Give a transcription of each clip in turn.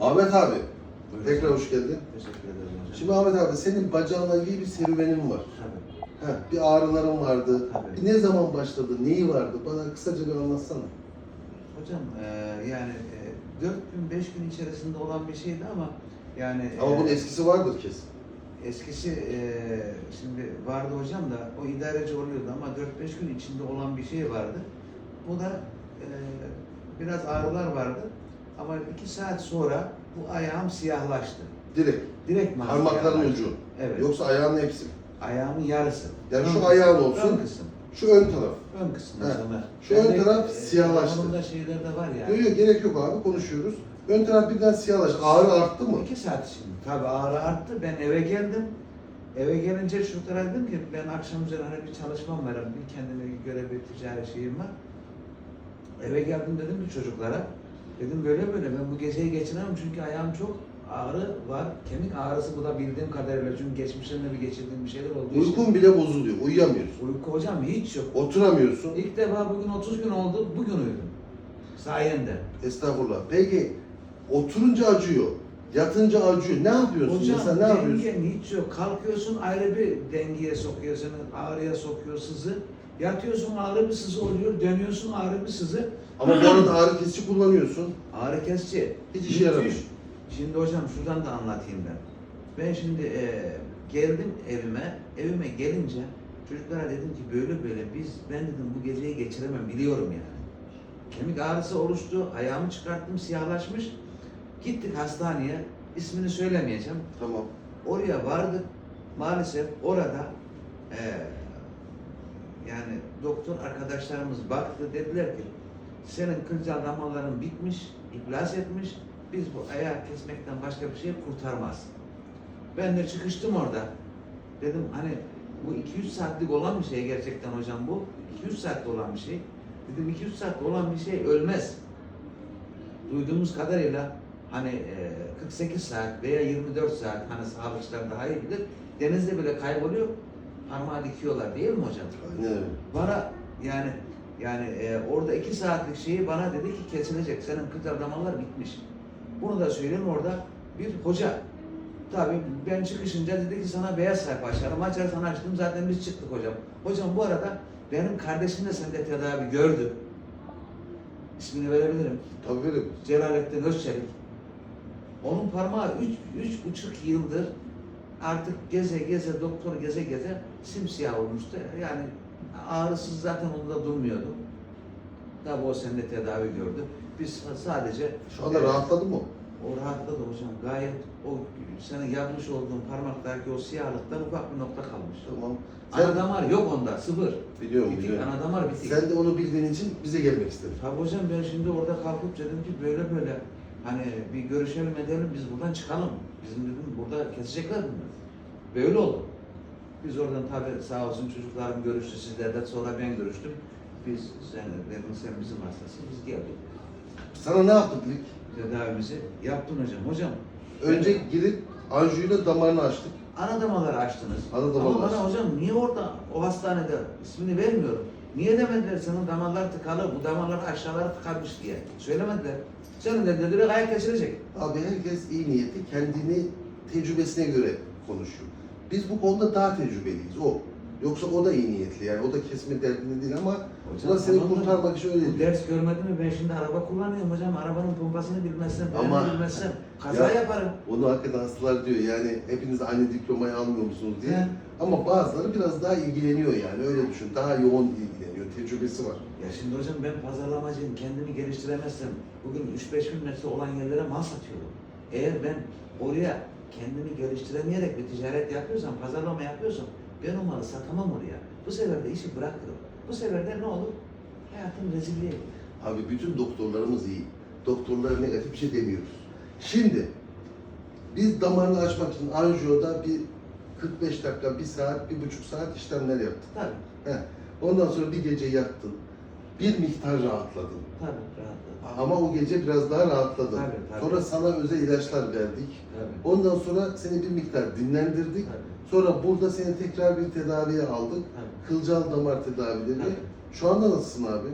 Ahmet abi, Buyurun. tekrar hoş geldin. Teşekkür ederim hocam. Şimdi Ahmet abi senin bacağınla ilgili bir serüvenin var. Tabii. Heh, bir ağrıların vardı. Tabii. Ne zaman başladı, neyi vardı? Bana kısaca bir anlatsana. Hocam e, yani e, 4 gün 5 gün içerisinde olan bir şeydi ama yani Ama e, bunun eskisi vardır kesin. eskisi e, şimdi vardı hocam da o idareci oluyordu ama 4-5 gün içinde olan bir şey vardı. Bu da e, biraz ağrılar vardı ama 2 saat sonra bu ayağım siyahlaştı. Direkt. Direkt Parmakların siyahlaştı. ucu. Evet. Yoksa ayağın hepsi. mi? Ayağımın yarısı. Yani Ön şu kısım. ayağın olsun. Ön kısım. Şu ön taraf. Ön He. Ömer. Şu ön Yani, taraf e, siyahlaştı. Onun da şeyler de var yani. Yok yok gerek yok abi konuşuyoruz. Ön taraf birden siyahlaştı. Ağrı arttı mı? İki saat şimdi. Tabii ağrı arttı. Ben eve geldim. Eve gelince şu tarafa dedim ki ben akşam üzeri hani bir çalışmam var. Bir kendime göre bir ticari şeyim var. Eve geldim dedim ki çocuklara. Dedim böyle böyle ben bu geceyi geçiremem çünkü ayağım çok ağrı var. Kemik ağrısı bu da bildiğim kadarıyla çünkü geçmişimde bir geçirdiğim bir şeyler için. Uykun bile bozuluyor. Uyuyamıyorsun. Uyku hocam hiç yok. Oturamıyorsun. İlk defa bugün 30 gün oldu, bugün uyudum. Sayende. Estağfurullah. Peki oturunca acıyor. Yatınca acıyor. Ne yapıyorsun? Hocam Mesela ne yapıyorsun? hiç yok. Kalkıyorsun ayrı bir dengeye sokuyor seni, ağrıya sokuyor sızı. Yatıyorsun ağrı bir sızı oluyor, dönüyorsun ağrı bir sızı. Ama bu arada ağrı kesici kullanıyorsun. Ağrı kesici. Hiç işe yaramıyor. Şimdi hocam şuradan da anlatayım ben. Ben şimdi e, geldim evime, evime gelince çocuklara dedim ki böyle böyle biz, ben dedim bu geceyi geçiremem biliyorum yani. Kemik ağrısı oluştu, ayağımı çıkarttım siyahlaşmış. Gittik hastaneye, ismini söylemeyeceğim. Tamam. Oraya vardık. Maalesef orada e, yani doktor arkadaşlarımız baktı dediler ki senin kılcal damarların bitmiş, iflas etmiş. Biz bu ayağı kesmekten başka bir şey kurtarmaz. Ben de çıkıştım orada. Dedim hani bu 200 saatlik olan bir şey gerçekten hocam bu. 200 saatte olan bir şey. Dedim 200 saatte olan bir şey ölmez. Duyduğumuz kadarıyla hani e, 48 saat veya 24 saat hani sağlıkçılar daha iyi bilir. Denizde bile kayboluyor. Parmağı dikiyorlar değil mi hocam? Aynen. Bana yani yani e, orada iki saatlik şeyi bana dedi ki kesilecek. Senin kıtar damarlar bitmiş. Bunu da söyleyeyim orada bir hoca. Tabii ben çıkışınca dedi ki sana beyaz sayfa açarım. Açarsan açtım zaten biz çıktık hocam. Hocam bu arada benim kardeşim de sende tedavi gördü. İsmini verebilirim. Tabii verim. Celalettin Özçelik. Onun parmağı üç, üç buçuk yıldır artık geze geze, doktor geze geze simsiyah olmuştu. Yani ağrısız zaten onda durmuyordu. Tabi o sende tedavi gördü. Biz sadece Şu anda e, rahatladı mı? O rahatladı hocam. Gayet o senin yapmış olduğun parmaktaki o siyahlıktan ufak bir nokta kalmış. Tamam. Ana Sen damar yok onda, sıfır. biliyorum Bitik, biliyorum. ana damar bitik. Sen de onu bildiğin için bize gelmek istedin. Tabii hocam ben şimdi orada kalkıp dedim ki böyle böyle hani bir görüşelim edelim biz buradan çıkalım. Bizim dedim burada kesecekler bunları. Böyle oldu. Biz oradan tabii sağ olsun çocuklarım görüştü sizlerden sonra ben görüştüm. Biz sen dedin sen bizim hastasın biz geldik. Sana ne yaptık ilk? Tedavimizi yaptın hocam. Hocam Önce girip anjuyla damarını açtık. ana damarları açtınız. Ana damarları Ama bana açtık. hocam niye orada o hastanede ismini vermiyorum. Niye demediler senin damarlar tıkalı, bu damarlar aşağılara tıkanmış diye. Söylemediler. Senin dediler direkt ayak kesilecek. Abi herkes iyi niyetli, kendini tecrübesine göre konuşuyor. Biz bu konuda daha tecrübeliyiz. O. Yoksa o da iyi niyetli yani. O da kesme derdinde değil ama Hocam, da seni kurtarmak için öyle diyor. ders görmedin mi? Ben şimdi araba kullanıyorum hocam. Arabanın pompasını bilmezsem, Ama- bilmezsem kaza Ya- yaparım. Onu hakikaten hastalar diyor yani hepiniz aynı diplomayı almıyor musunuz diye. He. Ama bazıları biraz daha ilgileniyor yani öyle düşün. Daha yoğun ilgileniyor. Tecrübesi var. Ya şimdi hocam ben pazarlamacıyım. Kendimi geliştiremezsem bugün 3-5 bin metre olan yerlere mal satıyorum. Eğer ben oraya kendimi geliştiremeyerek bir ticaret yapıyorsam, pazarlama yapıyorsam ben o malı satamam oraya. Bu sefer de işi bırakırım. Bu sefer de ne olur? Hayatım rezilliğe gider. Abi bütün doktorlarımız iyi. Doktorlara negatif bir şey demiyoruz. Şimdi biz damarını açmak için anjiyoda bir 45 dakika, bir saat, bir buçuk saat işlemler yaptık. Tabii, He. Ondan sonra bir gece yattın. Bir miktar rahatladın. tabii rahatladım. Ama o gece biraz daha rahatladın. Tabii, tabii. Sonra sana özel ilaçlar verdik. Tabii, Ondan sonra seni bir miktar dinlendirdik. tabii, Sonra burada seni tekrar bir tedaviye aldık. tabii. Kılcal damar tedavileri. tabii. Şu anda nasılsın abi?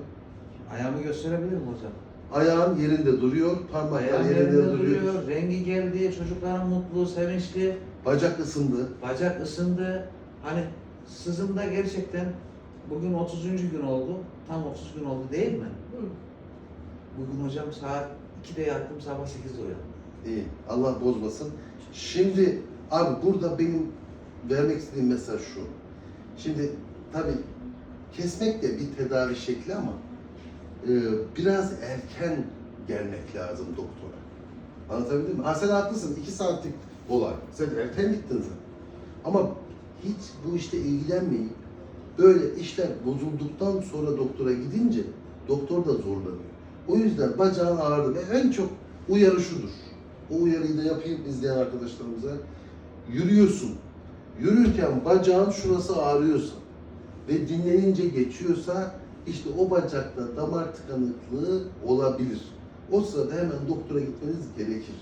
Ayağımı gösterebilir miyim hocam? Ayağın yerinde duruyor, parmaklar Ayağım yerinde, yerinde duruyor. duruyor, rengi geldi, çocukların mutlu, sevinçli, Bacak ısındı. bacak ısındı. Hani sızımda gerçekten bugün 30. gün oldu, tam 30 gün oldu değil mi? Bugün hocam saat 2'de yattım, sabah 8'de uyandım. İyi. Allah bozmasın. Şimdi abi burada benim vermek istediğim mesaj şu. Şimdi tabii kesmek de bir tedavi şekli ama biraz erken gelmek lazım doktora. Anlatabildim mi? Ha sen haklısın. iki saatlik olay. Sen erken gittin sen. Ama hiç bu işte ilgilenmeyip böyle işler bozulduktan sonra doktora gidince doktor da zorlanıyor. O yüzden bacağın ağrıdı ve en çok uyarı şudur. O uyarıyı da yapayım izleyen arkadaşlarımıza. Yürüyorsun. Yürürken bacağın şurası ağrıyorsa ve dinlenince geçiyorsa işte o bacakta damar tıkanıklığı olabilir. O sırada hemen doktora gitmeniz gerekir.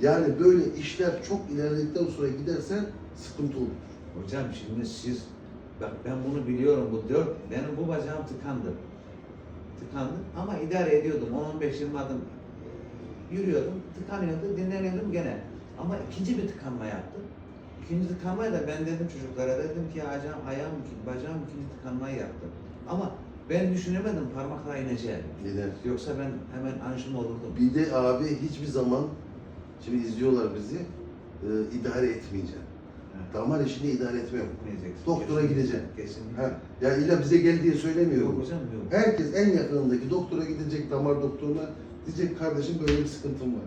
Yani böyle işler çok ilerledikten sonra gidersen sıkıntı olur. Hocam şimdi siz, bak ben bunu biliyorum, bu dört, benim bu bacağım tıkandı. Tıkandı ama idare ediyordum, 10-15-20 adım yürüyordum, tıkanıyordu, dinleniyordum gene. Ama ikinci bir tıkanma yaptı. İkinci tıkanmayı da ben dedim çocuklara, dedim ki ayağım, ayağım, bacağım ikinci tıkanmayı yaptı. Ama ben düşünemedim parmakla ineceğim. Neden? Yoksa ben hemen anjum olurdum. Bir de abi hiçbir zaman, şimdi izliyorlar bizi, e, idare etmeyeceğim. Evet. Damar işini idare. Gitmeyeceksin. Doktora Kesinlikle, gideceksin. Kesinlikle. Ha, ya illa bize gel diye söylemiyorum. Yok hocam yok. Herkes en yakınındaki doktora gidecek, damar doktoruna diyecek kardeşim böyle bir sıkıntım var.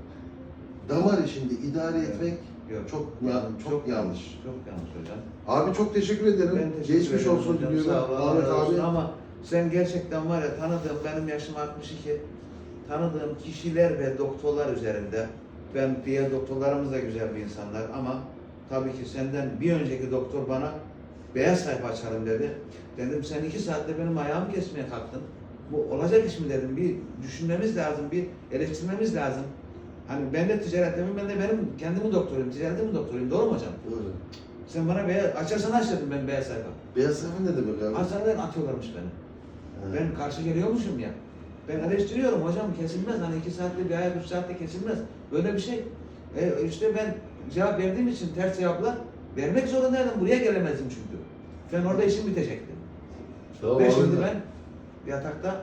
Damar işinde idare Evet. etmek Yok. çok ya- çok, yanlış. Çok yanlış hocam. Abi çok teşekkür ederim. Ben teşekkür Geçmiş ederim olsun hocam. diliyorum. Sağ ol, Allah Ahmet abi. Ama sen gerçekten var ya tanıdığım, benim yaşım 62, tanıdığım kişiler ve doktorlar üzerinde, ben diğer doktorlarımız da güzel bir insanlar ama tabii ki senden bir önceki doktor bana beyaz sayfa açarım dedi. Dedim sen iki saatte benim ayağımı kesmeye kalktın. Bu olacak iş mi dedim. Bir düşünmemiz lazım, bir eleştirmemiz lazım. Hani ben de ticaret yapıyorum, ben de benim kendimin doktoruyum, ticaretin doktoruyum. Doğru mu hocam? Doğru. Sen bana beyaz, açarsan aç dedim ben beyaz sayfa. Beyaz sayfa ne demek abi? Hastaneden atıyorlarmış beni. Ben karşı geliyormuşum ya. Ben eleştiriyorum hocam kesilmez. Hani iki saatte bir ayak üç saatte kesilmez. Böyle bir şey. E, işte ben cevap verdiğim için ters cevaplar vermek zorundaydım. Buraya gelemezdim çünkü. Ben orada işim bitecekti. Tamam, Ve şimdi ben yatakta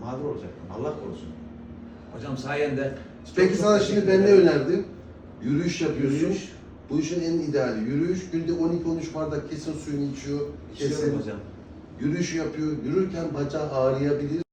mağdur olacaktım. Allah korusun. Hocam sayende Peki sana şimdi ben ne önerdim? Yürüyüş yapıyorsun. Yürüyüş. Bu işin en ideali yürüyüş. Günde 12-13 bardak kesin suyunu içiyor. İçiyorum Kesin. hocam. Yürüyüş yapıyor. Yürürken bacağı ağrıyabilir.